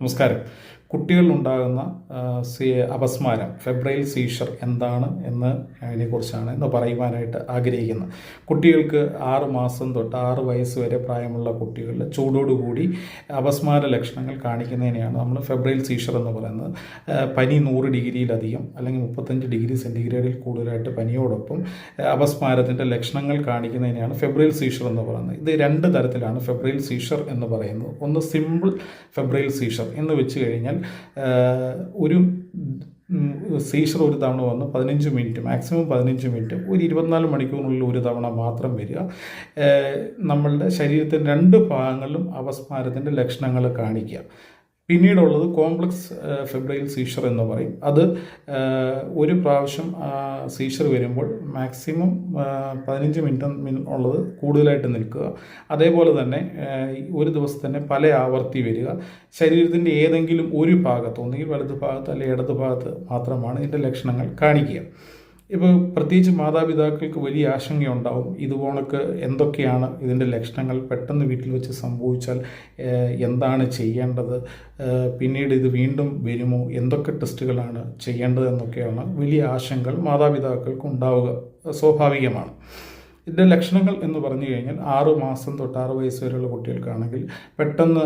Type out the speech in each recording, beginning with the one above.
നമസ്കാരം. കുട്ടികളിലുണ്ടാകുന്ന അപസ്മാരം febrile seizure എന്താണ് എന്ന് അതിനെക്കുറിച്ചാണ് ഇന്ന് പറയുവാനായിട്ട് ആഗ്രഹിക്കുന്നത്. കുട്ടികൾക്ക് ആറ് മാസം തൊട്ട് ആറ് വയസ്സ് വരെ പ്രായമുള്ള കുട്ടികളിൽ ചൂടോടുകൂടി അപസ്മാര ലക്ഷണങ്ങൾ കാണിക്കുന്നതിനെയാണ് നമ്മൾ ഫെബ്രൈൽ സീഷർ എന്ന് പറയുന്നത്. പനി നൂറ് ഡിഗ്രിയിലധികം അല്ലെങ്കിൽ മുപ്പത്തഞ്ച് ഡിഗ്രി സെന്റിഗ്രേഡിൽ കൂടുതലായിട്ട് പനിയോടൊപ്പം അപസ്മാരത്തിന്റെ ലക്ഷണങ്ങൾ കാണിക്കുന്നതിനെയാണ് ഫെബ്രൈൽ സീഷർ എന്ന് പറയുന്നത്. ഇത് രണ്ട് തരത്തിലാണ് ഫെബ്രൈൽ സീഷർ എന്ന് പറയുന്നത്. ഒന്ന് സിമ്പിൾ ഫെബ്രൈൽ സീഷർ എന്ന് വെച്ച് കഴിഞ്ഞാൽ ഒരു സീഷർ ഒരു തവണ വന്ന് പതിനഞ്ച് മിനിറ്റ് മാക്സിമം പതിനഞ്ച് മിനിറ്റ്. ഒരു ഇരുപത്തിനാല് മണിക്കൂറിനുള്ളിൽ ഒരു തവണ മാത്രം വരിക. നമ്മളുടെ ശരീരത്തിന്റെ രണ്ട് ഭാഗങ്ങളിലും അപസ്മാരത്തിന്റെ ലക്ഷണങ്ങൾ കാണിക്കുക. പിന്നീടുള്ളത് കോംപ്ലക്സ് ഫെബ്രൈൽ സീഷർ എന്ന് പറയും. അത് ഒരു പ്രാവശ്യം സീഷർ വരുമ്പോൾ മാക്സിമം പതിനഞ്ച് മിനിറ്റ് ഉള്ളത് കൂടുതലായിട്ട് നിൽക്കുക. അതേപോലെ തന്നെ ഒരു ദിവസം തന്നെ പല ആവർത്തി വരിക. ശരീരത്തിന്റെ ഏതെങ്കിലും ഒരു ഭാഗത്ത് ഒന്നുകിൽ വലത് ഭാഗത്ത് അല്ലെങ്കിൽ ഇടത് ഭാഗത്ത് മാത്രമാണ് ഇതിന്റെ ലക്ഷണങ്ങൾ കാണിക്കുക. ഇപ്പോൾ പ്രത്യേകിച്ച് മാതാപിതാക്കൾക്ക് വലിയ ആശങ്കയുണ്ടാവും. ഇതുപോണക്ക് എന്തൊക്കെയാണ് ഇതിന്റെ ലക്ഷണങ്ങൾ പെട്ടെന്ന് വീട്ടിൽ വെച്ച് സംഭവിച്ചാൽ എന്താണ് ചെയ്യേണ്ടത്? പിന്നീട് ഇത് വീണ്ടും വരുമോ? എന്തൊക്കെ ടെസ്റ്റുകളാണ് ചെയ്യേണ്ടത് എന്നൊക്കെയാണ് വലിയ ആശങ്കകൾ മാതാപിതാക്കൾക്ക് ഉണ്ടാവുക. സ്വാഭാവികമാണ്. ഇതിന്റെ ലക്ഷണങ്ങൾ എന്ന് പറഞ്ഞു കഴിഞ്ഞാൽ ആറു മാസം തൊട്ട് ആറ് വയസ്സ് വരെയുള്ള കുട്ടികൾക്കാണെങ്കിൽ പെട്ടെന്ന്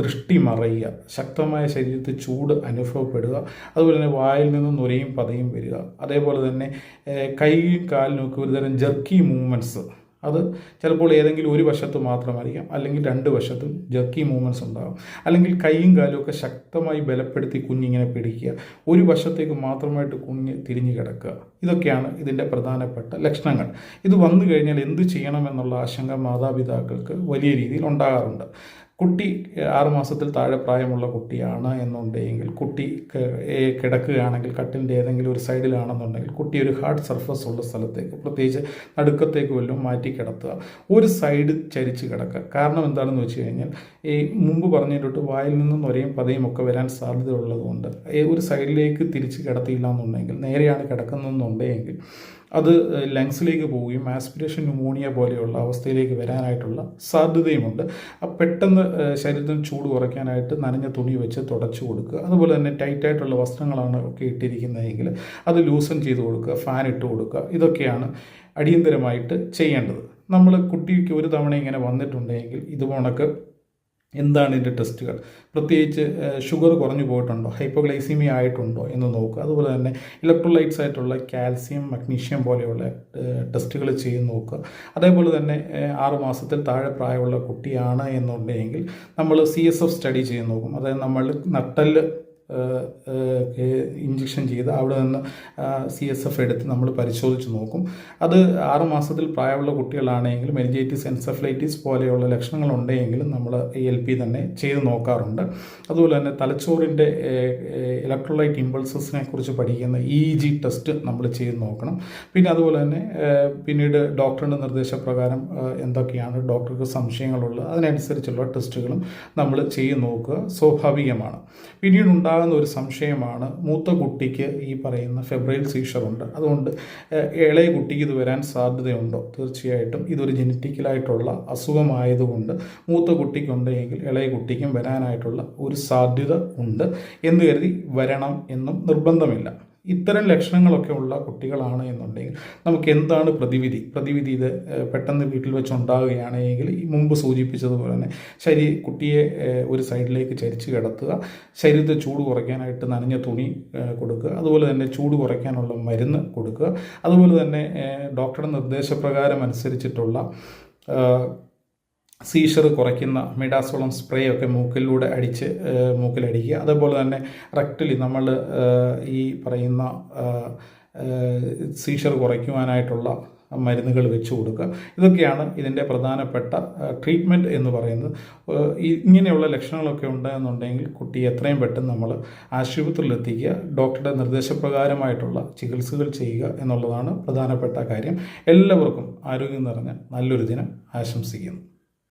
ദൃഷ്ടി മറയുക ശക്തമായ ശരീരത്തിൽ ചൂട് അനുഭവപ്പെടുക അതുപോലെ തന്നെ വായിൽ നിന്ന് നുരയും പതയും വരിക. അതേപോലെ തന്നെ കൈയും കാലിനും ഒക്കെ ഒരുതരം ജർക്കി മൂവ്മെന്റ്സ് അത് ചിലപ്പോൾ ഏതെങ്കിലും ഒരു വശത്ത് മാത്രമായിരിക്കാം. അല്ലെങ്കിൽ രണ്ട് വശത്തും ജർക്കി മൂവ്മെന്റ്സ് ഉണ്ടാകും അല്ലെങ്കിൽ കൈയും കാലും ഒക്കെ ശക്തമായി ബലപ്പെടുത്തി കുഞ്ഞിങ്ങനെ പിടിക്കുക. ഒരു വശത്തേക്ക് മാത്രമായിട്ട് കുഞ്ഞ് തിരിഞ്ഞു കിടക്കുക. ഇതൊക്കെയാണ് ഇതിന്റെ പ്രധാനപ്പെട്ട ലക്ഷണങ്ങൾ. ഇത് വന്നു കഴിഞ്ഞാൽ എന്ത് ചെയ്യണമെന്നുള്ള ആശങ്ക മാതാപിതാക്കൾക്ക് വലിയ രീതിയിൽ ഉണ്ടാകാറുണ്ട്. കുട്ടി ആറുമാസത്തിൽ താഴെ പ്രായമുള്ള കുട്ടിയാണ് എന്നുണ്ടെങ്കിൽ കുട്ടി കിടക്കുകയാണെങ്കിൽ കട്ടിന്റെ ഏതെങ്കിലും ഒരു സൈഡിലാണെന്നുണ്ടെങ്കിൽ കുട്ടി ഒരു ഹാർഡ് സർഫസ് ഉള്ള സ്ഥലത്തേക്ക് പ്രത്യേകിച്ച് നടുക്കത്തേക്ക് വല്ലതും മാറ്റി കിടത്തുക. ഒരു സൈഡ് ചരിച്ച് കിടക്കുക. കാരണം എന്താണെന്ന് വെച്ച് കഴിഞ്ഞാൽ ഈ മുമ്പ് പറഞ്ഞിട്ട് വായിൽ നിന്നും ഒരേയും പതയും ഒക്കെ വരാൻ സാധ്യതയുള്ളതുകൊണ്ട് ഒരു സൈഡിലേക്ക് തിരിച്ച് കിടത്തിയില്ല എന്നുണ്ടെങ്കിൽ നേരെയാണ് കിടക്കുന്നതെന്നുണ്ടെങ്കിൽ അത് ലങ്സിലേക്ക് പോവുകയും ആസ്പിറേഷൻ ന്യൂമോണിയ പോലെയുള്ള അവസ്ഥയിലേക്ക് വരാനായിട്ടുള്ള സാധ്യതയുമുണ്ട്. അപ്പം പെട്ടെന്ന് ശരീരത്തിന് ചൂട് കുറയ്ക്കാനായിട്ട് നനഞ്ഞ തുണി വെച്ച് തുടച്ചു കൊടുക്കുക. അതുപോലെ തന്നെ ടൈറ്റായിട്ടുള്ള വസ്ത്രങ്ങളാണ് ഒക്കെ ഇട്ടിരിക്കുന്നതെങ്കിൽ അത് ലൂസൺ ചെയ്ത് കൊടുക്കുക ഫാൻ ഇട്ട് കൊടുക്കുക. ഇതൊക്കെയാണ് അടിയന്തരമായിട്ട് ചെയ്യേണ്ടത്. നമ്മൾ കുട്ടിക്ക് ഒരു തവണ ഇങ്ങനെ വന്നിട്ടുണ്ടെങ്കിൽ ഇതുപോണക്ക് എന്താണ് ഇതിന്റെ ടെസ്റ്റുകൾ? പ്രത്യേകിച്ച് ഷുഗർ കുറഞ്ഞു പോയിട്ടുണ്ടോ? ഹൈപ്പോഗ്ലൈസീമിയ ആയിട്ടുണ്ടോ എന്ന് നോക്കുക. അതുപോലെ തന്നെ ഇലക്ട്രോലൈറ്റ്സ് ആയിട്ടുള്ള കാൽസ്യം മഗ്നീഷ്യം പോലെയുള്ള ടെസ്റ്റുകൾ ചെയ്ത് നോക്കുക. അതേപോലെ തന്നെ ആറ് മാസത്തിൽ താഴെ പ്രായമുള്ള കുട്ടിയാണ് എന്നുണ്ടെങ്കിൽ നമ്മൾ സി എസ് എഫ് സ്റ്റഡി ചെയ്ത് നോക്കും. അതായത് നമ്മൾ നട്ടൽ ഇഞ്ചക്ഷൻ ചെയ്ത് അവിടെ നിന്ന് സി എസ് എഫ് എടുത്ത് നമ്മൾ പരിശോധിച്ച് നോക്കും. അത് ആറുമാസത്തിൽ പ്രായമുള്ള കുട്ടികളാണെങ്കിലും മെനിജൈറ്റിസ് എൻസെഫലൈറ്റിസ് പോലെയുള്ള ലക്ഷണങ്ങൾ ഉണ്ടെങ്കിലും നമ്മൾ എൽ പി തന്നെ ചെയ്ത് നോക്കാറുണ്ട്. അതുപോലെ തന്നെ തലച്ചോറിന്റെ ഇലക്ട്രോലൈറ്റ് ഇമ്പൾസസിനെ കുറിച്ച് പഠിക്കുന്ന ഇ ജി ടെസ്റ്റ് നമ്മൾ ചെയ്ത് നോക്കണം. പിന്നെ അതുപോലെ തന്നെ പിന്നീട് ഡോക്ടറുടെ നിർദ്ദേശപ്രകാരം എന്തൊക്കെയാണ് ഡോക്ടർക്ക് സംശയങ്ങളുള്ളത് അതിനനുസരിച്ചുള്ള ടെസ്റ്റുകളും നമ്മൾ ചെയ്ത് നോക്കുക. സ്വാഭാവികമാണ്. പിന്നീട് ഒരു സംശയമാണ്. മൂത്ത കുട്ടിക്ക് ഈ പറയുന്ന ഫെബ്രൈൽ സീഷർ ഉണ്ട്. അതുകൊണ്ട് ഇളയ കുട്ടിക്ക് ഇത് വരാൻ സാധ്യതയുണ്ടോ? തീർച്ചയായിട്ടും ഇതൊരു ജനറ്റിക്കലായിട്ടുള്ള അസുഖമായതുകൊണ്ട് മൂത്ത കുട്ടിക്കുണ്ടെങ്കിൽ ഇളയ കുട്ടിക്കും വരാനായിട്ടുള്ള ഒരു സാധ്യത ഉണ്ട്. എന്ന് കരുതി? വരണം എന്നും നിർബന്ധമില്ല. ഇത്തരം ലക്ഷണങ്ങളൊക്കെ ഉള്ള കുട്ടികളാണ് എന്നുണ്ടെങ്കിൽ നമുക്ക് എന്താണ് പ്രതിവിധി? പ്രതിവിധി ഇത് പെട്ടെന്ന് വീട്ടിൽ വെച്ച് ഉണ്ടാവുകയാണെങ്കിൽ മുമ്പ് സൂചിപ്പിച്ചതുപോലെ തന്നെ ശരി കുട്ടിയെ ഒരു സൈഡിലേക്ക് ചരിച്ച് കിടത്തുക ശരീരത്തെ ചൂട് കുറയ്ക്കാനായിട്ട് നനഞ്ഞ തുണി കൊടുക്കുക അതുപോലെ തന്നെ ചൂട് കുറയ്ക്കാനുള്ള മരുന്ന് കൊടുക്കുക അതുപോലെ തന്നെ ഡോക്ടറുടെ നിർദ്ദേശപ്രകാരം അനുസരിച്ചിട്ടുള്ള സീഷർ കുറയ്ക്കുന്ന മിഡാസോളം സ്പ്രേ ഒക്കെ മൂക്കിലൂടെ അടിച്ച് മൂക്കിലടിക്കുക. അതേപോലെ തന്നെ റെക്റ്റലി നമ്മൾ ഈ പറയുന്ന സീഷർ കുറയ്ക്കുവാനായിട്ടുള്ള മരുന്നുകൾ വെച്ച് കൊടുക്കുക. ഇതൊക്കെയാണ് ഇതിന്റെ പ്രധാനപ്പെട്ട ട്രീറ്റ്മെന്റ് എന്ന് പറയുന്നത്. ഇങ്ങനെയുള്ള ലക്ഷണങ്ങളൊക്കെ ഉണ്ടെന്നുണ്ടെങ്കിൽ കുട്ടിയെ എത്രയും പെട്ടെന്ന് നമ്മൾ ആശുപത്രിയിൽ എത്തിക്കുക ഡോക്ടറുടെ നിർദ്ദേശപ്രകാരമായിട്ടുള്ള ചികിത്സകൾ ചെയ്യുക എന്നുള്ളതാണ് പ്രധാനപ്പെട്ട കാര്യം. എല്ലാവർക്കും ആരോഗ്യം നിറഞ്ഞ നല്ലൊരു ദിനം ആശംസിക്കുന്നു.